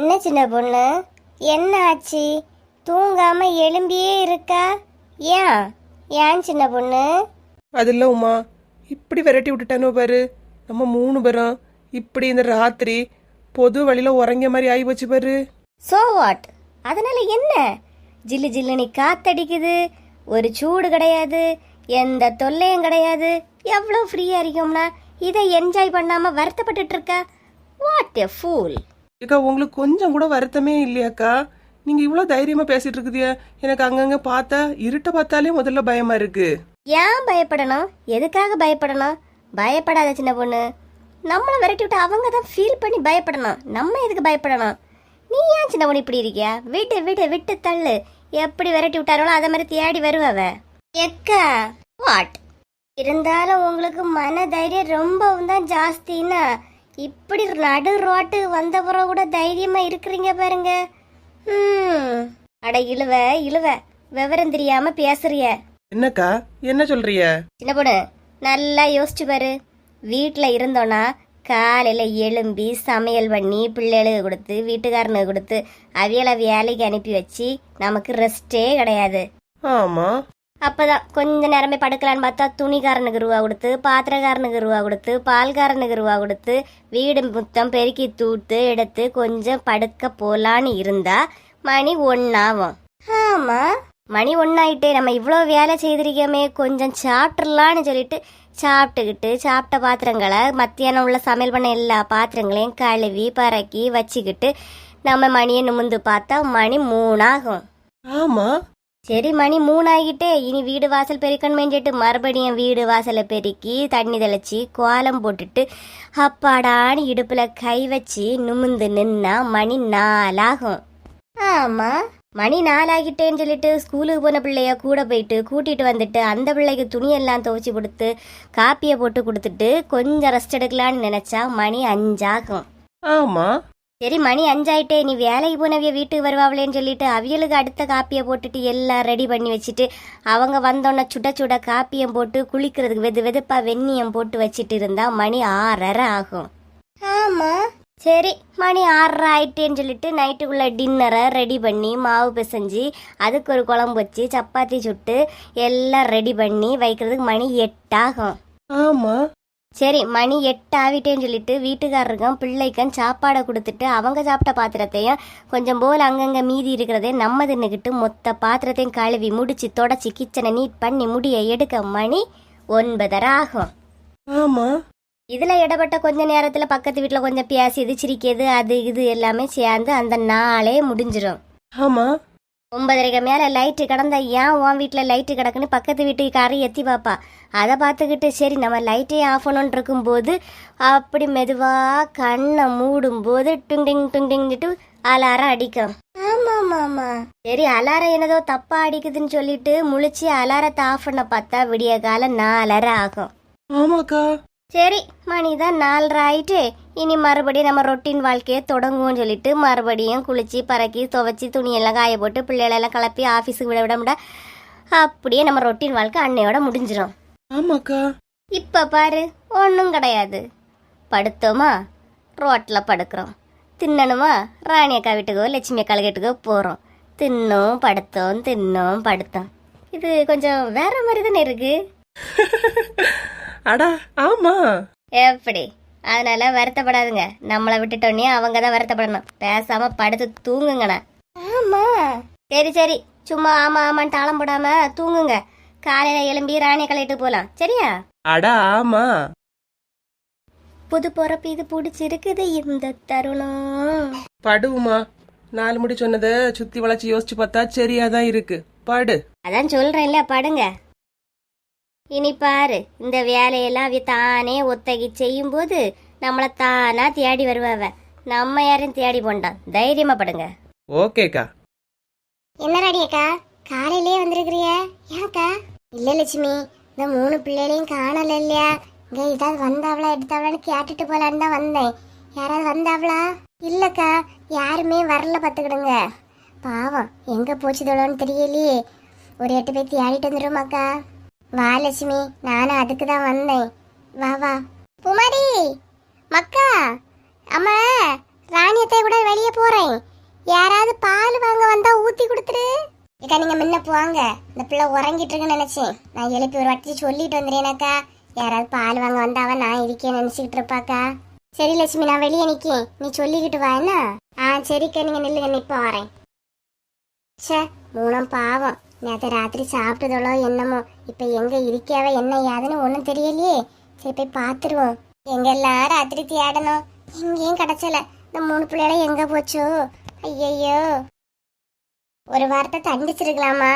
என்ன சின்ன பொண்ணு? என்ன ஆச்சு தூங்காம எழும்பியே இருக்கா? ஏன்? ஏன் சின்ன பொண்ணு? அது இல்ல உமா இப்படி விரட்டி விட்டுட்டானோ பாரு. நம்ம மூணு பேரும் இப்படி இந்த ராத்திரி பொது வழியில உறங்கிய மாதிரி ஆகி போச்சு பாரு. சோ வாட் அதனால என்ன? ஜில்லு ஜில்லுன்னு காத்தடிக்குது. ஒரு சூடு கிடையாது. எந்த தொல்லையும் கிடையாது. எவ்வளோ ஃப்ரீயா இருக்கும்னா? இதை என்ஜாய் பண்ணாம வருத்தப்பட்டுட்டு இருக்க? வாட் எ ஃபூல் ஏக்கா உங்களுக்கு கொஞ்சம் கூட வருத்தமே இல்லையாக்கா? நீங்க இவ்வளவு தைரியமா பேசிட்டு இருக்குதியா? எனக்கு அங்கங்க பார்த்தா இருட்ட பார்த்தாலே முதல்ல பயமா இருக்கு. ஏன் பயப்படணும்? எதுக்காக பயப்படணும்? பயப்படாத சின்ன பொண்ணு. நம்மளை விரட்டி விட்டு அவங்க தான் ஃபீல் பண்ணி பயப்படணும். நம்ம எதுக்கு பயப்படணும்? நீ ஏன் சின்ன பொண்ணு இப்படி இருக்கியா? விட்டு விட்டு விட்டு தள்ளு. எப்படி விரட்டி விட்டாரோ அதை மாதிரி தேடி வருவவ எக்கா வாட் இருந்தாலும் உங்களுக்கு மன தைரியம் ரொம்பவும் தான் ஜாஸ்தின்னா இப்படி நடு ரோட்டு வந்த பிறகு கூட தைரியமா இருக்கிறீங்க பாருங்க. ம் அட இழுவ இழுவ. விவரம் தெரியாம பேசுறிய. என்னக்கா? என்ன சொல்றிய? சின்ன பொண்ணு நல்லா யோசிச்சு பாரு. வீட்டில் இருந்தோன்னா காலையில் எழும்பி சமையல் பண்ணி பிள்ளைகளுக்கு கொடுத்து வீட்டுக்காரனுக்கு கொடுத்து அவியலை வேலைக்கு அனுப்பி வச்சு நமக்கு ரெஸ்டே கிடையாது. ஆமா. அப்பதான் கொஞ்ச நேரமே படுக்கலான்னு பார்த்தா துணிக்காரனுக்கு ரூபா கொடுத்து பாத்திரக்காரனுக்கு ரூபா கொடுத்து பால்காரனுக்கு ரூபா கொடுத்து வீடு முத்தம் பெருக்கி தூத்து எடுத்து கொஞ்சம் படுக்க போலான்னு இருந்தா மணி ஒன்னாகும். ஆமா. மணி ஒன்னாயிட்டே நம்ம இவ்வளோ வேலை செய்திருக்கோமே கொஞ்சம் சாப்பிட்றலான்னு சொல்லிட்டு சாப்பிட்டுக்கிட்டு சாப்பிட்ட பாத்திரங்களை மத்தியானம் உள்ள சமையல் பண்ண எல்லா பாத்திரங்களையும் கழுவி பறக்கி வச்சுக்கிட்டு நம்ம மணியை நிமிந்து பார்த்தா மணி மூணாகும். ஆமா. சரி மணி மூணாகிட்டே. இனி வீடு வாசல் பெருக்கணுமேன்ட்டு மறுபடியும் வீடு வாசலை பெருக்கி தண்ணி தெளிச்சு கோலம் போட்டுட்டு அப்பாடான்னு இடுப்புல கை வச்சு நிமிந்து நின்னா மணி நாலாகும். ஆமா மணி நாலாகிட்டேன்னு சொல்லிட்டு ஸ்கூலுக்கு போன பிள்ளைய கூட போயிட்டு கூட்டிட்டு வந்துட்டு அந்த பிள்ளைக்கு துணியெல்லாம் துவைச்சி கொடுத்து காப்பியை போட்டு கொடுத்துட்டு கொஞ்சம் ரெஸ்ட் எடுக்கலான்னு நினைச்சா மணி அஞ்சாகும். ஆமா சரி மணி அஞ்சாயிட்டே. நீ வேலைக்கு போனவிய வீட்டுக்கு வருவாங்களேன்னு சொல்லிட்டு அவியலுக்கு அடுத்த காப்பியை போட்டுட்டு எல்லாம் ரெடி பண்ணி வச்சுட்டு அவங்க வந்தோன்னே சுட சுட காப்பியம் போட்டு குளிக்கிறதுக்கு வெது வெதுப்பா வெந்நியம் போட்டு வச்சிட்டு இருந்தா மணி ஆறரை ஆகும். ஆமா. சரி மணி ஆறரை ஆயிட்டேன்னு சொல்லிட்டு நைட்டுக்குள்ள டின்னரை ரெடி பண்ணி மாவு பிசைஞ்சு அதுக்கு ஒரு குழம்பு வச்சு சப்பாத்தி சுட்டு எல்லாம் ரெடி பண்ணி வைக்கிறதுக்கு மணி எட்டாகும். ஆமா. சரி மணி எட்டு ஆவிட்டேன்னு சொல்லிட்டு வீட்டுக்காரருக்கும் பிள்ளைக்கும் சாப்பாடை கொடுத்துட்டு அவங்க சாப்பிட்ட பாத்திரத்தையும் கொஞ்சம் போல் அங்கங்க மீதி இருக்கிறதையும் நம்ம தின்னுக்கிட்டு மொத்த பாத்திரத்தையும் கழுவி முடிச்சு தொடச்சி கிச்சனை நீட் பண்ணி முடிய எடுக்க மணி ஒன்பதரை ஆகும். ஆமா. இதுல இடப்பட்ட கொஞ்ச நேரத்துல பக்கத்து வீட்டுல கொஞ்சம் பேசியது சிரிக்கிறது அது இது எல்லாமே சேர்ந்து அந்த நாளே முடிஞ்சிடும் ஆமா. ஒன்பதரைக்கு மேல லைட்டு கிடந்தா ஏன் உன் வீட்டில் லைட்டு கிடக்குன்னு பக்கத்து வீட்டுக்காரி எத்தி பாப்பா? அதை பார்த்துக்கிட்டு சரி நம்ம லைட்டே ஆஃப் பண்ணணும்னு இருக்கும்போது அப்படி மெதுவா கண்ணை மூடும் போது டுங் டிங் டுங் டிங்ட்டு அலாரம் அடிக்கும். ஆமா ஆமா சரி அலாரம் என்னதோ தப்பா அடிக்குதுன்னு சொல்லிட்டு முழிச்சு அலாரத்தை ஆஃப் பண்ண பார்த்தா விடிய காலம் நாலரை ஆகும். ஆமாக்கா. சரி மணி தான் நாலரை ஆயிட்டு. இனி மறுபடியும் நம்ம ரொட்டீன் வாழ்க்கையை தொடங்குவோம்னு சொல்லிட்டு மறுபடியும் குளிச்சு பறக்கி துவைச்சி துணியெல்லாம் காய போட்டு பிள்ளைகளெல்லாம் கிளப்பி ஆஃபீஸுக்கு விட விட விட அப்படியே நம்ம ரொட்டீன் வாழ்க்கை அன்னையோட முடிஞ்சிடும் ஆமாக்கா. இப்போ பாரு ஒன்றும் கிடையாது. படுத்தோமா? ரோட்டில் படுக்கிறோம். தின்னணுமா? ராணி அக்கா வீட்டுக்கோ லட்சுமி அக்கா வீட்டுக்கோ போகிறோம் தின்னோம் படுத்தோம் தின்னோம் படுத்தோம். இது கொஞ்சம் வேற மாதிரி தானே இருக்கு? அடா ஆமா. எப்படி? அதனால வருத்தப்படாதுங்க. நம்மளை விட்டுட்டோன்னே அவங்க தான் வருத்தப்படணும். பேசாம படுத்து தூங்குங்கண்ணா. ஆமா. சரி சரி. சும்மா ஆமா ஆமான்னு தாளம் போடாம தூங்குங்க. காலையில எழும்பி ராணியை கழிட்டு போலாம். சரியா? அடா ஆமா. புது பொறப்பு இது பிடிச்சிருக்குது இந்த தருணம். படுவுமா? நாலு முடி சொன்னதை சுத்தி வளைச்சு யோசிச்சு பார்த்தா சரியாதான் இருக்கு. படு. அதான் சொல்றேன்ல படுங்க. இனி பாரு இந்த வேலையெல்லாம் அவ தானே ஒத்தகி செய்யும்போது நம்மளை தானா தேடி வருவாவ. நம்ம யாரையும் தேடி போண்டான் தைரியமா படுங்க. ஓகேக்கா என்ன ராணி அக்கா? காலையிலே வந்திருக்கிறிய? ஏன்க்கா இல்ல லட்சுமி இந்த மூணு பிள்ளைகளையும் காணல இல்லையா? இங்க ஏதாவது வந்தாவளா எடுத்தாவளான்னு கேட்டுட்டு போலான்னு தான் வந்தேன். யாராவது வந்தாவளா? இல்லக்கா யாருமே வரல பாத்துக்கிடுங்க பாவம் எங்க போச்சுதோன்னு தெரியலையே. ஒரு எட்டு பேர் தேடிட்டு வந்துருமாக்கா வா லட்சுமி. நானும் அதுக்கு தான் வந்தேன். வா வா. புமாரி மக்கா அம்மா ராணியத்தை கூட வெளியே போறேன். யாராவது பால் வாங்க வந்தா ஊத்தி கொடுத்துரு. இக்கா நீங்க முன்ன போவாங்க இந்த பிள்ளை உறங்கிட்டு இருக்குன்னு நினைச்சேன். நான் எழுப்பி ஒரு வாட்டி சொல்லிட்டு வந்துடுறேனாக்கா யாராவது பால் வாங்க வந்தாவ நான் இருக்கேன் நினைச்சுக்கிட்டு இருப்பாக்கா. சரி லட்சுமி நான் வெளியே நிக்கேன். நீ சொல்லிக்கிட்டு வா என்ன? ஆ சரிக்கா. நீங்க நில்லுங்க நிப்ப வரேன். ச்சே மூணம் பாவம். நேற்று ராத்திரி சாப்பிட்டதோளோ என்னமோ. இப்போ எங்க இருக்கியாவ என்ன ஏதுன்னு ஒன்றும் தெரியலையே. சரி போய் பார்த்துருவோம் எங்கெல்லாம் ராத்திரி தேடணும்? எங்கேயும் கிடைச்சல. இந்த மூணு பிள்ளைகளை எங்க போச்சோ? ஐயையோ. ஒரு வார்த்தை தண்டிச்சிருக்கலாமா?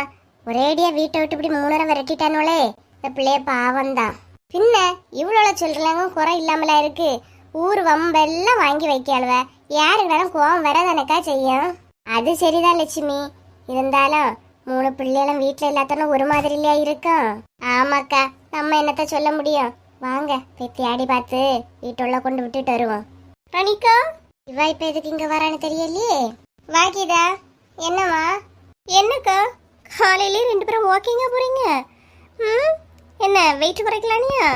ஒரேடியா வீட்டை விட்டு இப்படி மூணரை விரட்டிட்டானோலே இந்த பிள்ளைய பாவம் தான் பின்ன இவ்வளோ சொல்றாங்க குறை இல்லாமலா இருக்கு? ஊர் வம்பெல்லாம் வாங்கி வைக்காளுவ யாருக்குனாலும் கோவம் வரதானக்கா செய்யும்? அது சரிதான் லட்சுமி. இருந்தாலும் மூணு பிள்ளைகளும் வீட்டில் இல்லாதனும் ஒரு மாதிரி இல்லையா இருக்கும். ஆமாக்கா நம்ம என்னத்த சொல்ல முடியும்? வாங்க போய் தேடி பார்த்து வீட்டுள்ள கொண்டு விட்டுட்டு வருவோம். ரணிகா இவா இப்ப எதுக்கு இங்க வரான்னு தெரியலையே? வாக்கிதா என்னம்மா? என்னக்கா காலையிலேயே ரெண்டு பேரும் வாக்கிங்கா போறீங்க? ம் என்ன வெயிட் குறைக்கலானியா?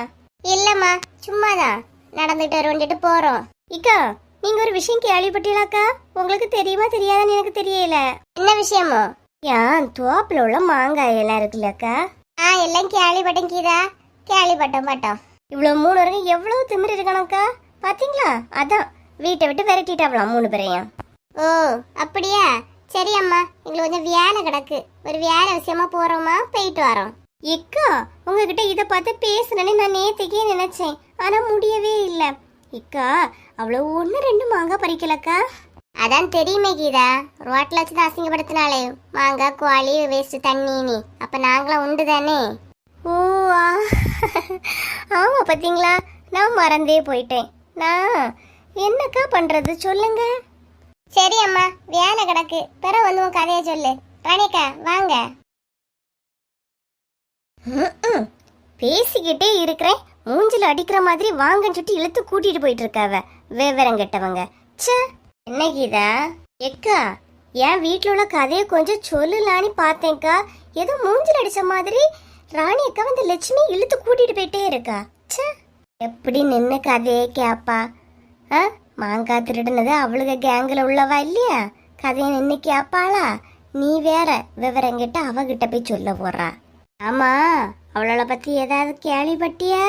இல்லம்மா சும்மாதான். நடந்துட்டு வருவந்துட்டு போறோம். இக்கா நீங்க ஒரு விஷயம் கேள்விப்பட்டீங்களாக்கா? உங்களுக்கு தெரியுமா தெரியாதான்னு எனக்கு தெரியல. என்ன விஷயமோ? ஏன் தோப்புல உள்ள மாங்காய் எல்லாம் இருக்குல்லக்கா ஆ எல்லாம் கேள்விப்பட்டேன் கீதா. கேள்விப்பட்டோம் பட்டோம் இவ்வளவு மூணு வரைக்கும் எவ்வளவு திமிர் இருக்கணும்க்கா பாத்தீங்களா? அதான். வீட்டை விட்டு விரட்டிட்டாவலாம் மூணு பேரையும். ஓ அப்படியா? சரி அம்மா எங்களுக்கு கொஞ்சம் வேலை கிடக்கு. ஒரு வேலை விஷயமா போறோமா? போயிட்டு வரோம். இக்கா உங்ககிட்ட இதை பார்த்து பேசுனேன்னு நான் நேத்திக்கே நினைச்சேன். ஆனா முடியவே இல்லை. இக்கா அவ்வளவு ஒன்று ரெண்டு மாங்காய் பறிக்கலக்கா? அதான் தெரியுமே கீதா. ரோட்டில் வச்சு தான் அசிங்கப்படுத்தினாலே மாங்காய் கோழி வேஸ்ட்டு தண்ணி அப்போ நாங்களாம் உண்டு தானே? ஓ ஆமாம் ஆமா நான் மறந்தே போயிட்டேன். நான் என்னக்கா பண்ணுறது சொல்லுங்க. சரி அம்மா வேலை கிடக்கு. பிறகு வந்து உன் கதையை சொல்லு. ராணிக்கா வாங்க. பேசிக்கிட்டே இருக்கிறேன். மூஞ்சில் அடிக்கிற மாதிரி வாங்கன்னு சொல்லிட்டு இழுத்து கூட்டிகிட்டு போயிட்டு இருக்காவ. விவரம் கெட்டவங்க. ச்சே. என்ன கீதா? எக்கா என் வீட்டில் உள்ள கதையை கொஞ்சம் சொல்லலான்னு பார்த்தேன்க்கா. ஏதோ மூஞ்சில் அடித்த மாதிரி ராணி அக்கா வந்து லட்சுமி இழுத்து கூட்டிட்டு போயிட்டே இருக்கா. ச்சே எப்படி நின்று கதையே கேப்பா? ஆ மாங்காய் திருடுனது அவளுக கேங்கில் உள்ளவா இல்லையா? கதையை நின்று கேப்பாளா? நீ வேற விவரம் கிட்ட அவகிட்ட போய் சொல்ல போறா. ஆமா அவளோட பத்தி ஏதாவது கேள்விப்பட்டியா?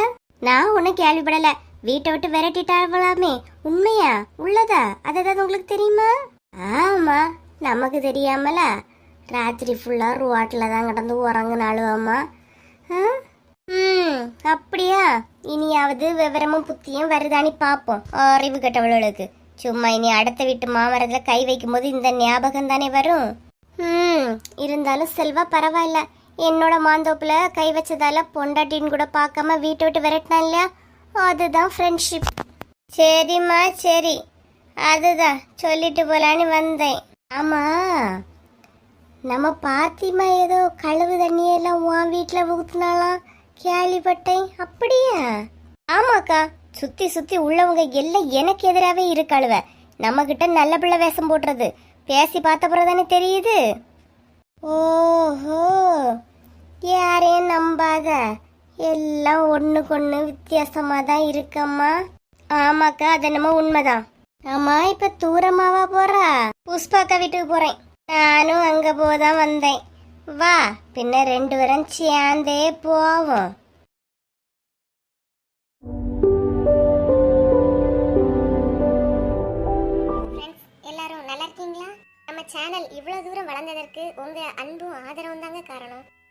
நான் ஒன்றும் கேள்விப்படலை. வீட்டை விட்டு விரட்டிட்டாவலாமே உண்மையா? உள்ளதா? அது ஏதாவது உங்களுக்கு தெரியுமா? ஆமா நமக்கு தெரியாமல. ராத்திரி ஃபுல்லா ரோட்டில் தான் கிடந்து உறங்குனாலுவாமா ஆ? ம் அப்படியா? இனியாவது விவரமும் புத்தியும் வருதானி பார்ப்போம் அறிவு கெட்டவளுக்கு சும்மா இனி அடுத்த வீட்டு மாமரத்தில் கை வைக்கும்போது இந்த ஞாபகம் தானே வரும்? ம் இருந்தாலும் செல்வா பரவாயில்ல. என்னோட மாந்தோப்பில் கை வச்சதால பொண்டாட்டின்னு கூட பார்க்காம வீட்டை விட்டு விரட்டினான் இல்லையா? அதுதான் ஃப்ரெண்ட்ஷிப் சரிம்மா சரி. அதுதான் சொல்லிட்டு போலான்னு வந்தேன். ஆமா. நம்ம பாத்திமா ஏதோ கழுவு தண்ணியெல்லாம் உன் வீட்டில் ஊத்துனாலாம் கேள்விப்பட்டேன். அப்படியா? ஆமாக்கா. சுத்தி சுத்தி உள்ளவங்க எல்லாம் எனக்கு எதிராகவே இருக்காளுவ நம்ம கிட்ட நல்ல பிள்ளை வேஷம் போடுறது. பேசி பார்த்த பிறகு தானே தெரியுது? ஓஹோ. எல்லாம் ஒண்ணுக்கு ஒண்ணு வித்தியாசமா தான் இருக்கம்மா. ஆமாக்கா அது என்னமோ உண்மைதான். ஆமா இப்ப தூரமாவா போறா? புஷ்பாக்கா வீட்டுக்கு போறேன். நானும் அங்க போதான் வந்தேன். வா பின்ன ரெண்டு பேரும் சேர்ந்தே போவோம். எல்லாரும் நல்லா இருக்கீங்களா? நம்ம சேனல் இவ்வளவு தூரம் வளர்ந்ததற்கு உங்க அன்பும் ஆதரவும் தாங்க காரணம்.